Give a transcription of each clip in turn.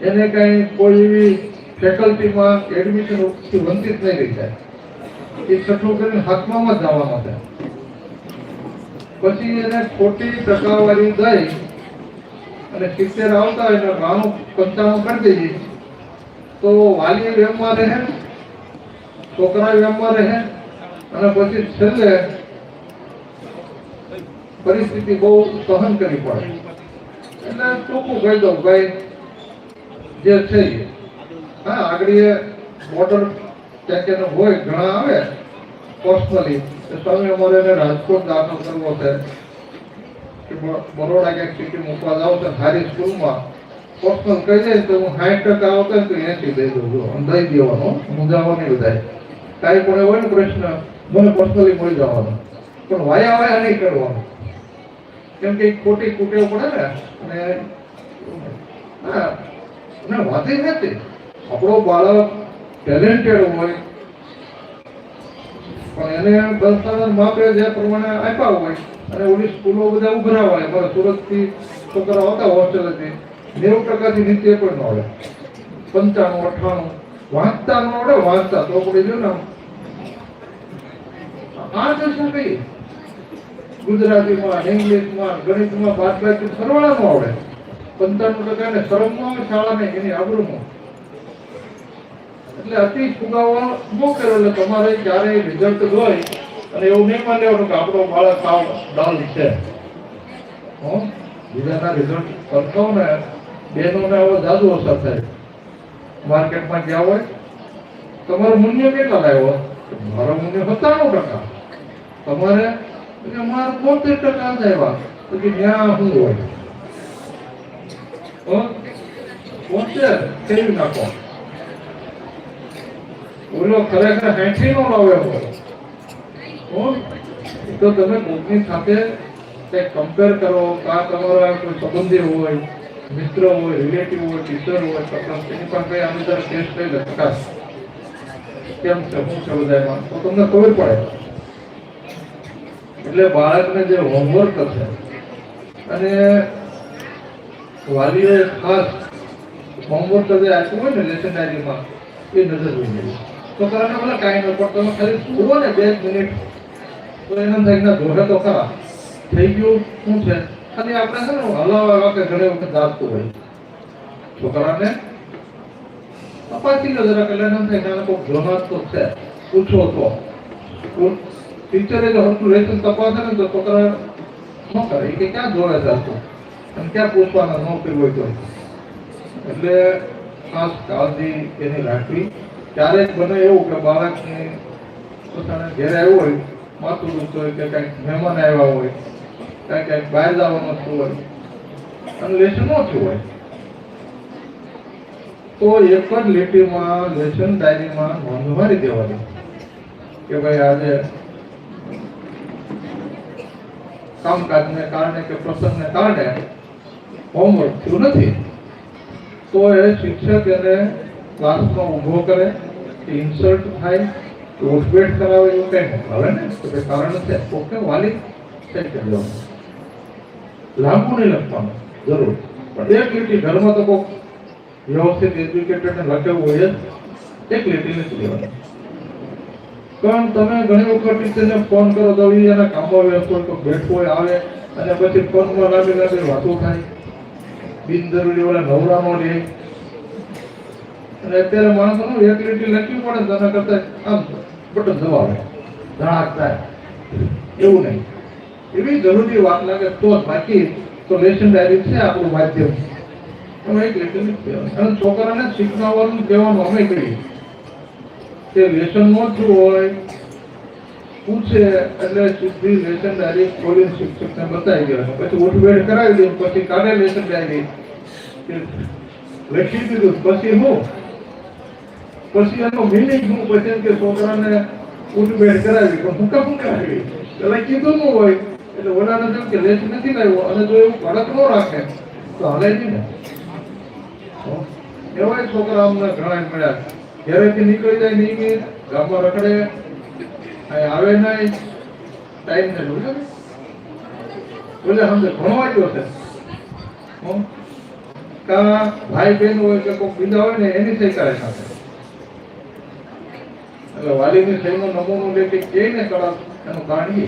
એને કઈ કોઈ એવી ફેકલ્ટીમાં એડમિશનથી વંચિત નહીં રહી જાય. એ છઠ્ઠું કરીને હાથમાં જ જવાનો છે પછી એને ખોટી ટકાવારી દઈ અને સિત્તેર આવતા હોય એને બાણું પંચાણું કરી દઈએ. તો વાલી વેમમાં રહે, છોકરા વેમમાં રહે, અને પછી છેલ્લે પરિસ્થિતિ બહુ સહન કરવી પડે. એટલે ટૂંકું કહી દઉં, ભાઈ જે છે. હા આગળ એ બોર્ડર ક્યાંક હોય, ઘણા આવે પર્સનલી સ્વામી અમારે એને રાજકોટ દાખલ કરવો છે. બરોડા ક્યાંક સિટી મૂકવા જાવ તો સારી સ્કૂલમાં. પર્સનલ કહી દે તો હું સાઠ ટકા આવતો તો એસી દઈ દઉં છું. અંધાઈ દેવાનો મૂંઝાવો નહીં બધાય કાંઈ પણ હોય ને પ્રશ્ન, મને પર્સનલી મળી જવાનો. પણ વાયા વાયા નહીં કરવાનો. કેમ કે ખોટી કુટેવ પડે ને, અને, હા અને વાત એ નથી. આપણો બાળક ટેલેન્ટેડ હોય, પણ એને દસ્તાવેજ માપે જે પ્રમાણે આપ્યા હોય, અને ઓલી સ્કૂલો બધા ઉભરા હોય મારા સુરતથી છોકરા આવતા હોસ્ટેલથી, નેવું ટકાથી નીચે પણ ન આવડે પંચાણું અઠાણું વાંચતા ન આવડે, વાંચતા, તો આપણે જો ને. આ દશા કહીએ? ગુજરાતીમાં ઇંગ્લિશમાં ગણિતમાં બાદ બાકી સરવાળા ન આવડે. પંચાણું ટકા ને શરમમાં શાળા એની આબરૂમાં એટલે અતિ ફુગાવો ન કર્યો એટલે તમારે ક્યારેય રિઝલ્ટ હોય અને એવું નહીં માન લેવાનું કે આપણો બાળક સાવ ડાલ છે. હો? બીજાના રિઝલ્ટ કરતો ને બહેનોને આવો જાદુ અસર થાય. માર્કેટમાં ગયા હોય, તમારું મૂલ્ય કેટલા લાવ્યો મારો મૂલ્ય સત્તાણું ટકા. તમારે એટલે મારે બોતેર ટકા આવ્યા. તો કે શું હોય? હો? તેવી નાખો ઓલો ખરેખર હેઠી નો લાવ્યો હોય તો તમે કોકની સાથે કંઈક કમ્પેર કરો કા તમારા કોઈ સંબંધી હોય મિત્ર હોય રિલેટિવ હોય ટીચર હોય તો તેની પણ કઈ આની તરફ ટેસ્ટ થઈ લે પ્રકાશ કેમ છે શું છે બધામાં તો તમને ખબર પડે એટલે બાળકને જે હોમવર્ક થશે અને વાલીઓએ ખાસ હોમવર્ક તમે આપ્યું હોય ને લેસન ડાયરીમાં એ નજર જોઈએ છોકરાને ભલે કાંઈ ન પણ તમે ખાલી જુઓ ને બે મિનિટ. તો એના થાય ના જોડે તો ખરા, થઈ ગયું, શું છે? ખાલી આપણે છે ને હલાવા વાકે ઘણી વખત દાબતું હોય. છોકરાને તપાસી નજર જરા એટલે એમ થાય કે આને કોઈક જોનાર તો છે. પૂછો તો. ટીચરે જો હરતું રહેતું તપાસે ને તો છોકરા શું કરે? કે ક્યાં છે આટલું? અને ક્યાં પૂછવાના નોકરી હોય તો. એટલે ખાસ કાળજી એની રાખવી. ક્યારેક બને એવું કે બાળકને પોતાના ઘેરે આવ્યું હોય, માથું દુખતું હોય કે કંઈક મહેમાન આવ્યા હોય કાંઈક કંઈક બહાર જવાનું થતું હોય, અને લેસન થયું હોય. તો એક જ લીટીમાં લેસન ડાયરીમાં નોંધ મારી દેવાની કે ભાઈ આજે કામકાજને કારણે કે પ્રસંગને કારણે હોમવર્ક થયું નથી તો એ શિક્ષક એને ક્લાસમાં ઊભો કરે ઇન્સલ્ટ થાય ઉઠબેઠ કરાવે એવું કંઈ મોકલાવે ને? તો કે કારણ છે ઓકે વાલી. સેટ કરી દેવાનું લાંબુ નહીં લખવાનું જરૂર. પણ એક લીટી ઘરમાં તો કોક વ્યવસ્થિત એજ્યુકેટેડને લખેલું હોય એક લીટી નથી લેવાની. પણ તમે ઘણી વખત ટીચરને ફોન કરો તો એના કામમાં વ્યસ્ત હોય તો બેઠું હોય આવે અને પછી ફોનમાં લાંબી લાંબી વાતો થાય. બિનજરૂરી ઓલા નવરાનો લે. અને અત્યારે માણસોનું એક લીટી લખવી પડે તેના કરતા આમ બટન દબાવે. ધડાક થાય. એવું નહીં. એવી જરૂરી વાત લાગે તો જ બાકી તો લેશન ડાયરી છે આપણું માધ્યમ. તમે એક લીટી અને છોકરાને શીખવાડવાનું કહેવાનું અમે કહીએ. કે લેશન નો થયું હોય. પૂછે એટલે સીધી લેશન ડાયરી ખોલીને શિક્ષકને બતાવી દેવાનું. પછી ઉઠબેઠ કરાવી દે પછી કાઢે લેશન ડાયરી. લખી દીધું. પછી હું? પછી એનો મિનિંગ હું? પછી કે છોકરાને ઉઠબેઠ કરાવી. પણ હું કામ કરાવી એટલે કીધું ન હોય. એટલે ઓલાને જેમ કે લેસ નથી લાવ્યો, અને જો એવું કડક ન રાખે, તો હલે જ ને. એવાય છોકરા અમને ઘણા મળ્યા ઘરેથી નીકળી જાય નિયમિત ગામમાં રખડે. આવે નહીં. ટાઈમ ને જોયું બોલે, સમજે? ઘણો વાગ્યો છે? કા ભાઈ બહેન હોય કે કોઈ બીજા હોય ને એની સહી કરે સાથે. એટલે વાલીની સહીનો નમૂનો લે કે કે ને કરાવ એનું કારણ એ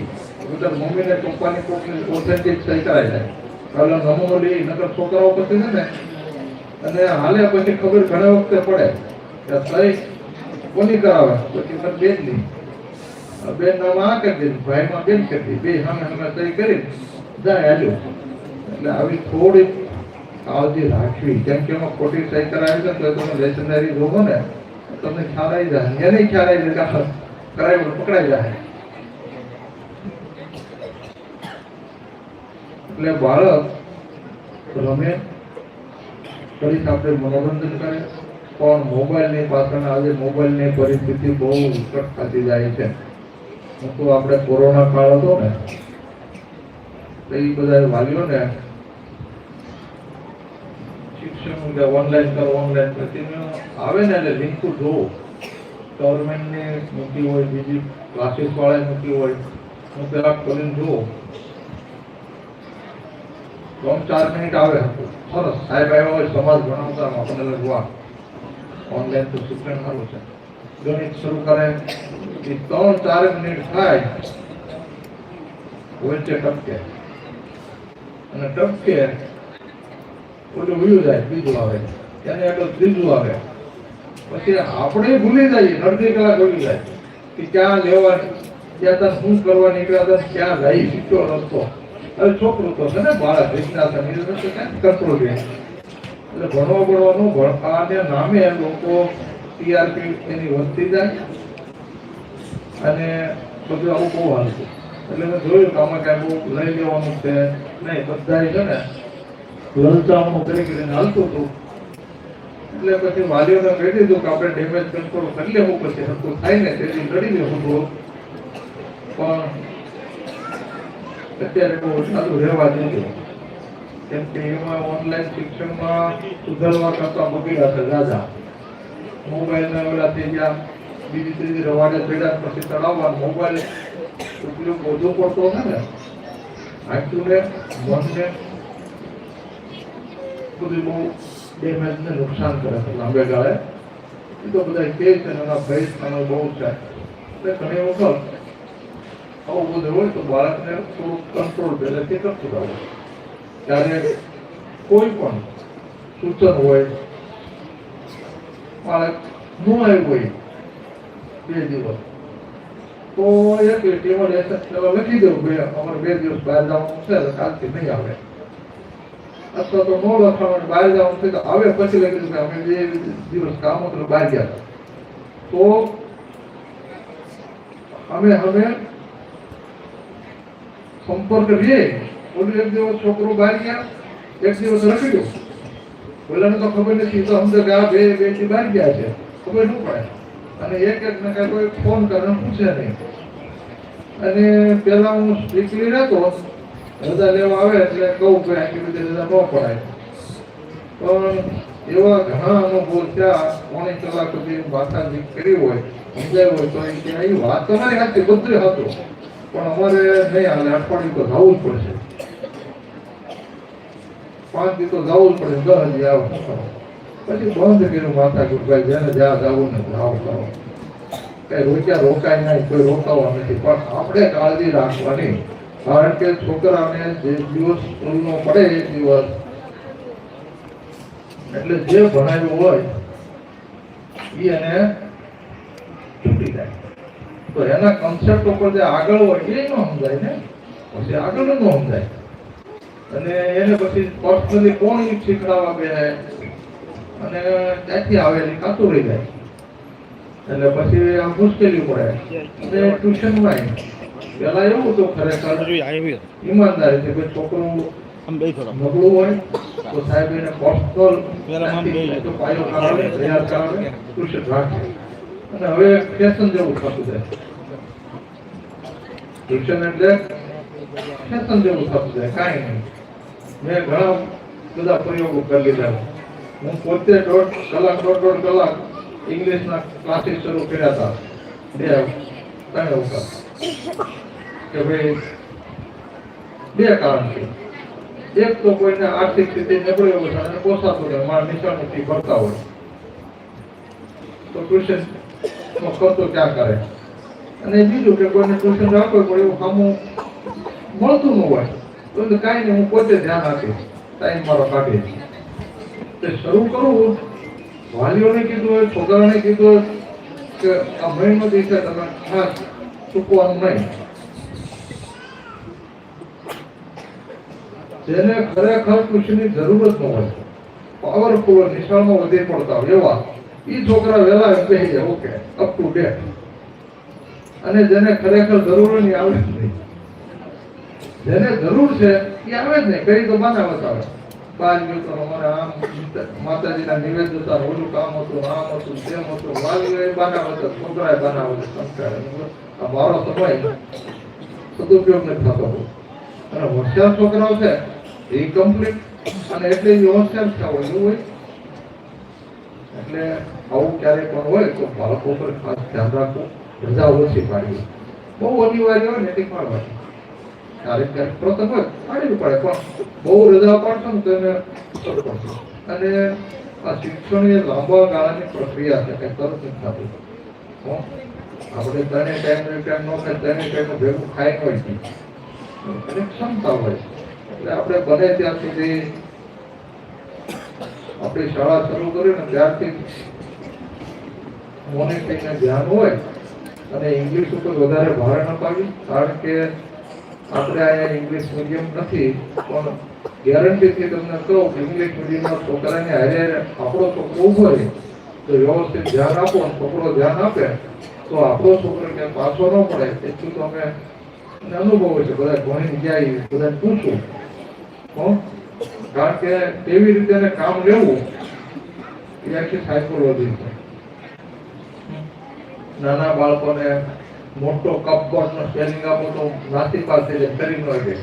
ઉધર મમ્મીને પપ્પાની કોઈની ઓથેન્ટિક સહી કરાવી જાય એટલે નમૂનો લે નકર છોકરાઓ પછી છે ને, અને હાલે પછી ખબર ઘણા વખતે પડે કે સહી કોની કરાવે? પછી મને બેનની બેન નામ આ કરી દીધું ભાઈમાં બેન કરી બે સામે સામે સહી કરી જાય હાલ્યો. એટલે આવી થોડી કાળજી રાખવી. જેમ કે એમાં ખોટી સહી કરાવી છે, તો તમે લેશનદારી જોવો ને તમને ખ્યાલ આવી જાય. એને ખ્યાલ આવી જાય કરાવી પકડાઈ જાય. એટલે બાળક રમે, ફરી આપણે મનોરંજન કરે, પણ મોબાઈલની પાછળ આજે મોબાઈલની પરિસ્થિતિ બહુ વિકટ થતી જાય છે. હું તો આપણે કોરોના કાળ હતો ને એ બધા વાલીઓને કે ઓનલાઈન કરો ઓનલાઈન કરો આવે ને એટલે લિંક જોવો. ગવર્મેન્ટને મૂકી હોય, બીજી ક્લાસીસ મૂકી હોય હું પેલા ખોલીને જુઓ. ત્રણ ચાર મિનિટ આવે સરસ. સાહેબ આવ્યા હોય, સમાજ ભણાવતા આપણને લગવા ઓનલાઈન તો શિક્ષણ સારું છે. ગણિત શરૂ કરે. એ ત્રણ ચાર મિનિટ થાય વચ્ચે ટપકે. અને ટપકે ઓલું વયું જાય, બીજું આવે. ત્યારે આગળ ત્રીજું આવે. પછી આપણે ભૂલી જઈએ, અડધી કલાક ભૂલી જાય. કે ક્યાં લેવાની ત્યાં તાર શું કરવા નીકળ્યા હતા, ક્યાં લઈ શીખ્યો રસ્તો. હવે છોકરો તો છે ને બાળક વિજ્ઞાન કંટ્રોલ રહે એટલે ભણવા ભણવાનું, ભણવાને નામે લોકો ટીઆરપી એની વધતી જાય. અને બધું આવું બહુ હાલતું એટલે મેં જોયું કે આમાં કાંઈ બહુ લઈ લેવાનું છે. નહીં બધા છે ને લલચામણું કરી કરીને હાલતું હતું. એટલે પછી વાલીઓને કહી દીધું કે આપણે ડેમેજ કંટ્રોલ કરી લેવું પછી હતું થાય ને તેથી લડી લેવું હતું પણ અત્યારે બહુ સારું રહેવા જોઈએ કેમ કે એમાં ઓનલાઈન શિક્ષણમાં સુધારવા કરતા બગડ્યા છે દાદા મોબાઈલના ઓલા થઈ ગયા બીજી ત્રીજી રવાડે ચડ્યા પછી ચડાવવા મોબાઈલ ઉપયોગ વધુ પડતો હતો ને. આંખને મનને બધું બહુ ડેમેજને નુકસાન કરે છે લાંબે ગાળે. એ તો બધા કહે છે એના ભય સ્થાનો બહુ છે. એટલે ઘણી વખત આવું બધું હોય તો બાળકને થોડુંક કંટ્રોલ પહેલેથી કરતું રહેવું ત્યારે કોઈ પણ સૂચન હોય, બાળક ન આવ્યું હોય બે દિવસ, તો એક ટેબલ લખી દઉં બે, અમારે બે દિવસ બહાર જવાનું છે કાલથી નહીં આવે. અથવા તો નો લખાણ બહાર જવાનું થયું તો આવે પછી લખી કે અમે બે દિવસ કામ હતું બહાર ગયા. તો અમે હવે સંપર્ક રહીએ. ઓલું એક દિવસ છોકરો બહાર ગયા, એક દિવસ રખી ગયો પેલાને તો ખબર નથી, તો અમને આ બે બેથી બહાર ગયા છે. ખબર શું પડે? અને એક એક ને કાંઈ ફોન કરે પૂછે નહીં. અને પેલા હું સ્ટ્રીકલી રહેતો રજા લેવા આવે એટલે કહું કે આટલી બધી રજા ન પણ એવા ઘણા અનુભવ ત્યાં પોણી કલાક સુધી વાર્તાજી કરી હોય, સમજાય હોય, તો એ કે એ વાત તમારી બધું હતું. પણ અમારે નહીં હાલે અઠવાડિયું તો જવું જ પડશે. પાંચ દી તો જવું જ પડે દસ હજી આવું પછી બંધ કર્યું માતા ગુરભાઈ જેને જ્યાં જવું ને જાવ કરો કઈ રોક્યા રોકાય નહીં, કોઈ રોકાવા નથી, પણ આપણે કાળજી રાખવાની. કારણ કે છોકરાને જે દિવસ સ્કૂલનો પડે એ દિવસ, એટલે જે ભણાવ્યું હોય એ એને છૂટી જાય. તો એના કન્સેપ્ટ ઉપર જે આગળ હોય એ ન સમજાય ને? પછી આગળ ન સમજાય. અને એને પછી પર્સનલી કોણ શીખડાવવા બે અને ત્યાંથી આવેલી કાતું રહી જાય. એટલે પછી આ મુશ્કેલી પડે. અને ટ્યુશનમાં પેલા એવું તો ખરેખર ઈમાનદારી છે કે છોકરું નબળું હોય તો સાહેબ એને બે તો પાયો કરાવે તૈયાર કરાવે કૃષિ રાખે. અને હવે ફેશન જેવું થતું જાય. ટ્યુશન એટલે ફેશન જેવું થતું જાય કાંઈ નહીં. મેં ઘણા બધા પ્રયોગો કરી લીધા. હું પોતે દોઢ કલાક દોઢ દોઢ કલાક ઇંગ્લિશના ક્લાસીસ શરૂ કર્યા હતા. બે ત્રણ વખત. કે ભાઈ બે કારણથી એક તો કોઈને આર્થિક સ્થિતિ નબળી હોય છે અને પોસાતું હોય મારા નિશાળની ફી ભરતા હોય. તો ટ્યુશન નો ક્યાં કરે? અને બીજું કે કોઈને ટ્યુશન રાખવું પડે એવું સામું મળતું ન હોય, તો કાંઈ નહીં, હું પોતે ધ્યાન આપીશ. ટાઈમ મારો કાઢી તે શરૂ કરવું વાલીઓને કીધું હોય છોકરાને કીધું હોય કે આ મહિનો દિવસે તમે ખાસ ચૂકવાનું નહીં. જેને ખરેખર કૃષિની જરૂર ન હોય. પાવરફુલ નિશાળમાં વધી પડતા એવા એ છોકરા વહેલા એમ કહી જાય ઓકે અપ ટુ ડેટ અને જેને ખરેખર જરૂર નહીં આવે નહીં. જેને જરૂર છે એ આવે જ નહીં. કઈ તો બાના બતાવે. બાર તો અમારે આમ માતાજીના નિવેદન હતા, ઓલું કામ હતું, આમ હતું, તેમ હતું. વાલીઓ એ બાના છોકરા છોકરાએ બાના બતાવે સંસ્કાર આ મારો સમય સદુપયોગ નથી થતો. અને હોશિયાર છોકરાઓ છે એ કમ્પ્લીટ અને એટલે હોશિયાર થયા હોય એટલે આવું ક્યારેક પણ હોય તો બાળકો પર ખાસ ધ્યાન રાખો. રજા ઓછી પાડવી બહુ અનિવાર્ય હોય ને તે પાડવાની ક્યારેક ક્યારેક પ્રથમ હોય પાડવી પડે, પણ બહુ રજા પાડશો ને તો એને અને આ શિક્ષણ એ લાંબા ગાળાની પ્રક્રિયા છે કે તરત નથી. થતું? આપણે ત્રણેય ટાઈમ ટાઈમ નો ખાય ત્રણે ટાઈમ ભેગું ખાઈ હોય. અને ક્ષમતા હોય એટલે આપણે બને ત્યાં સુધી આપણી શાળા શરૂ કરી ને ત્યારથી મોનિટરિંગને ધ્યાન હોય અને ઇંગ્લિશ ઉપર વધારે ભાર ન પાડી, કારણ કે આપણે અહીંયા ઇંગ્લિશ મીડિયમ નથી, પણ ગેરંટીથી તમને કહું કે ઇંગ્લિશ મીડિયમના છોકરાને હારે આપણો છોકરો ઊભો રહે તો વ્યવસ્થિત ધ્યાન આપો છોકરો ધ્યાન આપે, તો આપણો છોકરો ક્યાંય પાછો ન પડે, એટલું તો અમે અને અનુભવ છે બધા ઘણી જાય બધા પૂછું? કારણ કે કેવી રીતે કામ લેવું, એ આખી સાયકોલોજી છે. નાના બાળકોને મોટો કપબોર્ડ નો સ્પેલિંગ આપો તો નાસી પાસે જે કરી નો છે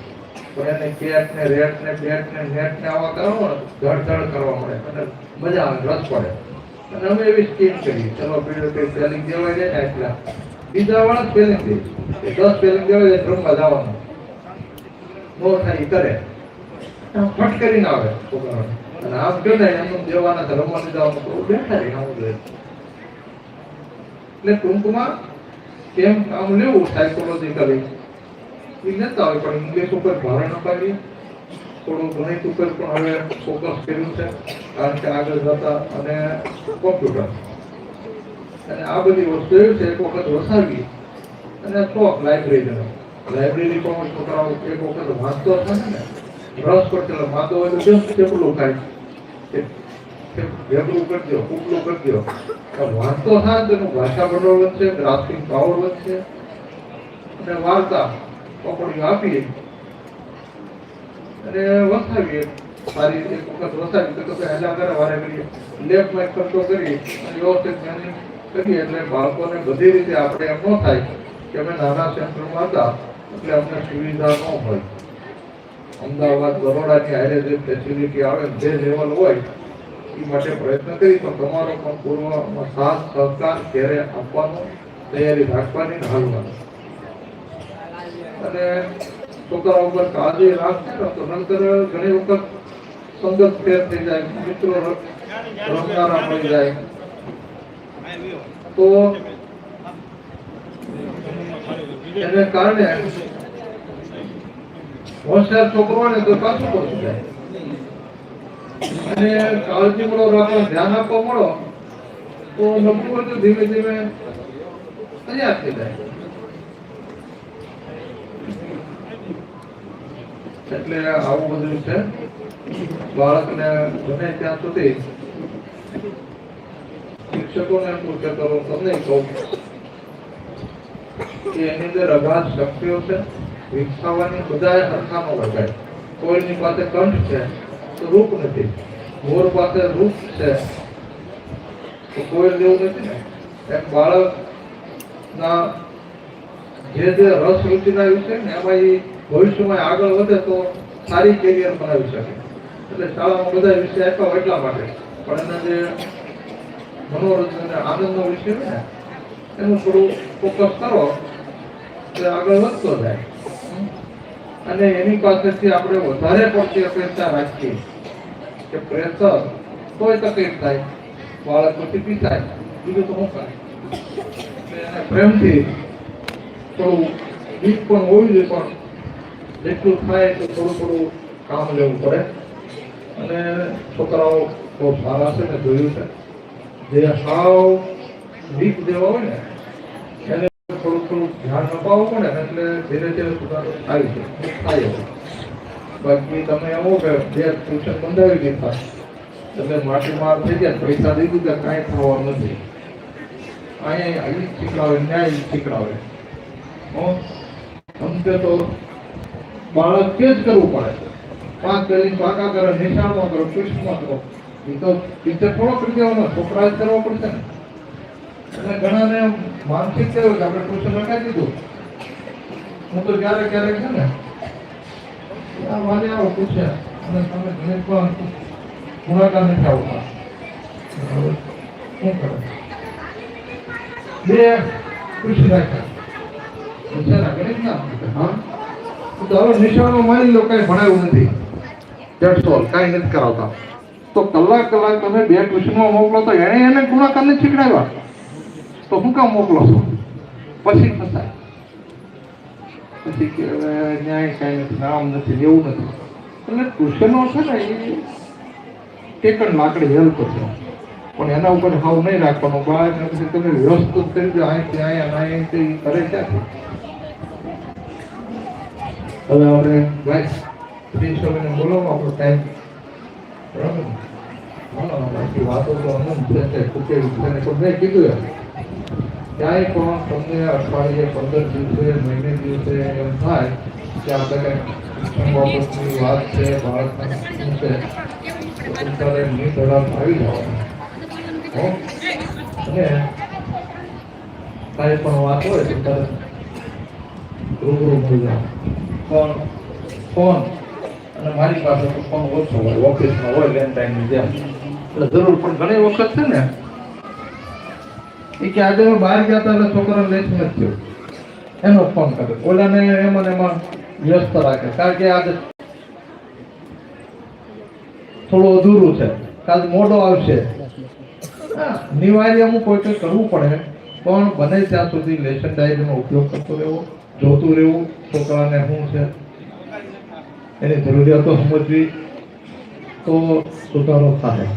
પણ એને કેટ ને રેટ ને બેટ ને નેટ ને આવા કરો ને ધડધડ કરવા મળે. અને મજા આવે, રસ પડે. અને અમે એવી સ્કીમ કરી ચલો પીડો કે સ્પેલિંગ દેવાય જાય ને એટલા બીજા વાળા સ્પેલિંગ દે. દસ સ્પેલિંગ દેવાય જાય રમવા જવાનું. નો થાય કરે. ફટ કરીને આવે અને આમ ને, એમનું દેવાના ધર્મમાં લીધા જવાનું બેઠા રહીને આવું જોઈએ એટલે ટૂંકમાં કેમ આમ લેવું સાયકોલોજીકલી એ લેતા હોય, પણ ઇંગ્લિશ ઉપર ભાર ન પાડીએ થોડું ગણિત ઉપર પણ હવે ફોકસ કર્યું છે, કારણ કે આગળ જતા અને કોમ્પ્યુટર અને આ બધી વસ્તુ એવી છે, એક વખત વસાવી અને શોખ લાઇબ્રેરીનો લાઇબ્રેરી પણ છોકરાઓ એક વખત વાંચતો હશે ને. રસ પર ચલો વાંચો હોય તો કેમ કેટલું થાય ભેગું કરજો ઉપલું કરજો. વાંચતો થાય તો એનું ભાષા ભંડોળ વધશે ગ્રાફિંગ પાવર વધશે. અને વાર્તા પકડી આપીએ અને વસાવીએ. સારી એક વખત વસાવી તો હેલા કરે વારે કરીએ. લેફ્ટમાં ખર્ચો કરીએ. અને વ્યવસ્થિત મેનેજ કરીએ. એટલે બાળકોને બધી રીતે આપણે એમ ન થાય કે અમે નાના સેન્ટરમાં હતા. એટલે અમને સુવિધા ન હોય. અમદાવાદ બરોડાની હારે જે ફેસિલિટી આવે જે લેવલ હોય, એ માટે પ્રયત્ન કરી, પણ તમારો પણ પૂર્વ સાથ, સહકાર ક્યારે આપવાનો, તૈયારી રાખવાની હાલવાની. અને છોકરા ઉપર કાળજી રાખશે ને, તો નંતર ઘણી વખત સંગત ફેર થઈ જાય, મિત્રો રમનારા મળી જાય. તો એને કારણે હોશિયાર છોકરો ને તો પાછું પડતું અને કાળજી મળો રાખો ધ્યાન આપવા મળો, તો નબળું બધું ધીમે ધીમે તૈયાર થઈ જાય. એટલે આવું બધું છે. બાળકને ગમે ત્યાં સુધી શિક્ષકોને પૂછે કરો તમને કહું કે એની અંદર અગાધ શક્તિઓ છે. વિકસાવવાની બધા સરખામાં લગાય કોઈની પાસે કંઠ છે, તો રૂપ નથી. મોર પાસે રૂપ છે, તો કોઈ જેવું નથી ને. એમ બાળક ના જે જે રસ રુચિના વિષય ને, એમાં એ ભવિષ્યમાં આગળ વધે તો સારી કેરિયર બનાવી શકે. એટલે શાળામાં બધા વિષય આપ્યા હોય એટલા માટે. પણ એના જે મનોરંજન અને આનંદનો વિષય ને, એનું થોડું ફોકસ કરો, એટલે આગળ વધતો જાય. અને એની પાસેથી આપણે વધારે પડતી અપેક્ષા રાખીએ કે પ્રેશર કોઈ તકલીફ થાય, બાળક પછી પીસાય બીજું તો શું કરે એને પ્રેમથી થોડું વીક પણ હોવી જોઈએ, પણ જેટલું થાય તો થોડું થોડું કામ લેવું પડે. અને છોકરાઓ બહુ સારા છે ને, જોયું છે. જે હાવ વીક જેવા હોય ને ધ્યાન પડે એટલે ધીરે ધીરે સુધારો થાય છે એવું. બાકી તમે એવો કે બે ટ્યુશન બંધાવી દીધા. એટલે માટી માર થઈ ગયા, પૈસા દઈ દીધા, કાંઈ થવાનું નથી. અહીંયા અહીં શીખડાવે ન્યાય શીખડાવે અંતે તો બાળક કે જ કરવું પડે? પાંચ કરીને પાકા કરે, નિશાળમાં કરો ટ્યુશનમાં કરો. એ તો ટીચર થોડો કરી દેવાનો છોકરા જ કરવો પડશે ને. એટલે ઘણાને માનસિક કેવું કે આપણે ટ્યુશન લગાવી દીધું. હું તો ક્યારેક ક્યારેક છે ને, આ વાલી આવો પૂછે અને તમે ગણિતમાં ગુણાકાર નથી આવતા. શું કરો? બે પૂછી રાખ્યા ના ગણિત ના હા? તો નિશાળમાં માની લો કઈ ભણાવ્યું નથી. દેટ્સ ઓલ કાંઈ નથી કરાવતા. તો કલાક કલાક તમે બે ટ્યુશનમાં મોકલો તો એણે એને ગુણાકાર નથી શીખડાવ્યા. તો હું કામ મોકલો છો? પછી ફસાય પછી ન્યાય કાંઈ નથી, નામ નથી એવું નથી. એટલે ટ્યુશનો છે ને એ ટેકન લાકડી હેલ્પ છે. પણ એના ઉપર હાવ નહીં રાખવાનો. બહાર પછી તમે વ્યવસ્થિત કરી દો, અહીંથી અહીંયા અહીંથી કરે ક્યાંથી? હવે આપણે ભાઈ શ્રી સ્વામીને બોલાવો આપણો ટાઈમ બરાબર વાતો તો અમુક છે મેં કીધું ક્યાંય પણ તમને અઠવાડિયે પંદર દિવસે, મહિને દિવસે એમ થાય કે આપણે બાબતની વાત છે શું છે, તો આવી હો? અને કાંઈ પણ વાત હોય તો તરત રૂબરૂ મળી જાઓ. Phone phone. અને મારી પાસે તો ફોન ઓછો હોય, ઓફિસમાં હોય લેન્ડલાઇનની જેમ. એટલે જરૂર પણ ઘણી વખત છે ને એ કે આજે બહાર ગયા હતા એટલે છોકરાને લેટ નથી એનો ફોન કરે ઓલાને એમાં એમાં વ્યસ્ત રાખે. કારણ કે આજે થોડું અધૂરું છે. કાલ મોડો આવશે. હા નિવાર્ય અમુક કોઈ કંઈ કરવું પડે. પણ બને ત્યાં સુધી લેશન ડાયરીનો ઉપયોગ કરતો રહેવો, જોતું રહેવું, છોકરાને શું છે, એની જરૂરિયાતો સમજવી, તો સુધારો થાય.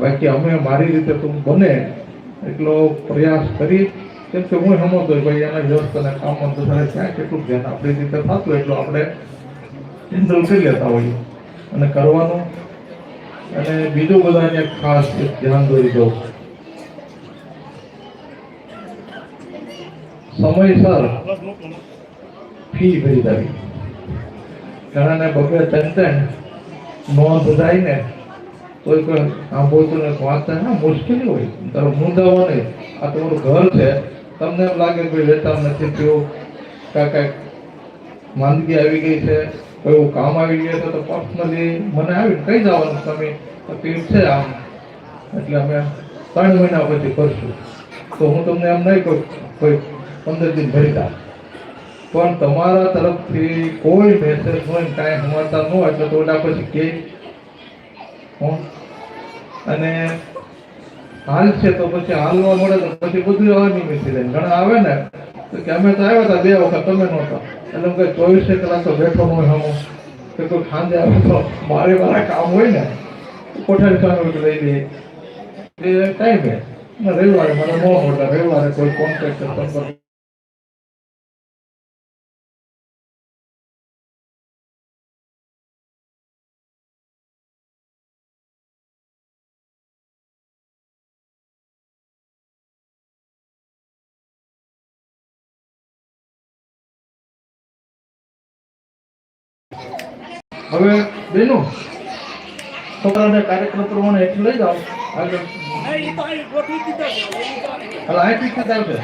બાકી અમે મારી રીતે તો બને એટલો પ્રયાસ કરી, કેમ કે હું સમજતો ભાઈ એના વ્યસ્ત અને કામમાં તો થાય ક્યાં કેટલું ધ્યાન આપણી રીતે થતું એટલું આપણે હેન્ડલ કરી લેતા હોઈએ. અને કરવાનું. અને બીજું બધાને ખાસ એક ધ્યાન દોરી દઉં. સમયસર ફી ભરી દેવી. ઘણાને બગડે ત્રણ ત્રણ નોંધ થાય ને કોઈ કોઈ આમ બોલતું વાંચતા હા, મુશ્કેલી હોય. તારો મુંદાવો નહીં. આ તમારું ઘર છે. તમને એમ લાગે કે વેચાણ નથી થયું. કાંઈ કાંઈક માંદગી આવી ગઈ છે. કોઈ કામ આવી ગયું તો પર્સનલી મને આવીને કહી જવાનું તમે. તકલીફ છે આમ. એટલે અમે ત્રણ મહિના પછી કરશું તો હું તમને એમ નહીં કહું કોઈ પંદર દિન ભરી દા પણ તમારા તરફથી કોઈ મેસેજ હોય કાંઈ સમાચાર ન હોય, એટલે તો પછી કે હું. અને હાલ છે તો પછી હાલવા મળે તો પછી બધું અનિયમિત થઈ જાય ઘણા આવે ને, તો કે અમે તો આવ્યા હતા બે વખત, તમે નહોતા. એટલે હું ચોવીસે કલાક તો બેઠો હોય હમો. કે કોઈ ખાંદે આવે તો મારે મારા કામ હોય ને કોઠારી સામે લઈ દઈએ. એ ટાઈમે રવિવારે મને ન મોટા રવિવારે કોઈ કોન્ટેક્ટ સંપર્ક હવે બેનો છોકરાને કાર્યક્રમ પ્રમાણે હેઠળ લઈ જાઓ. આગળ. હવે અહીંથી આવશે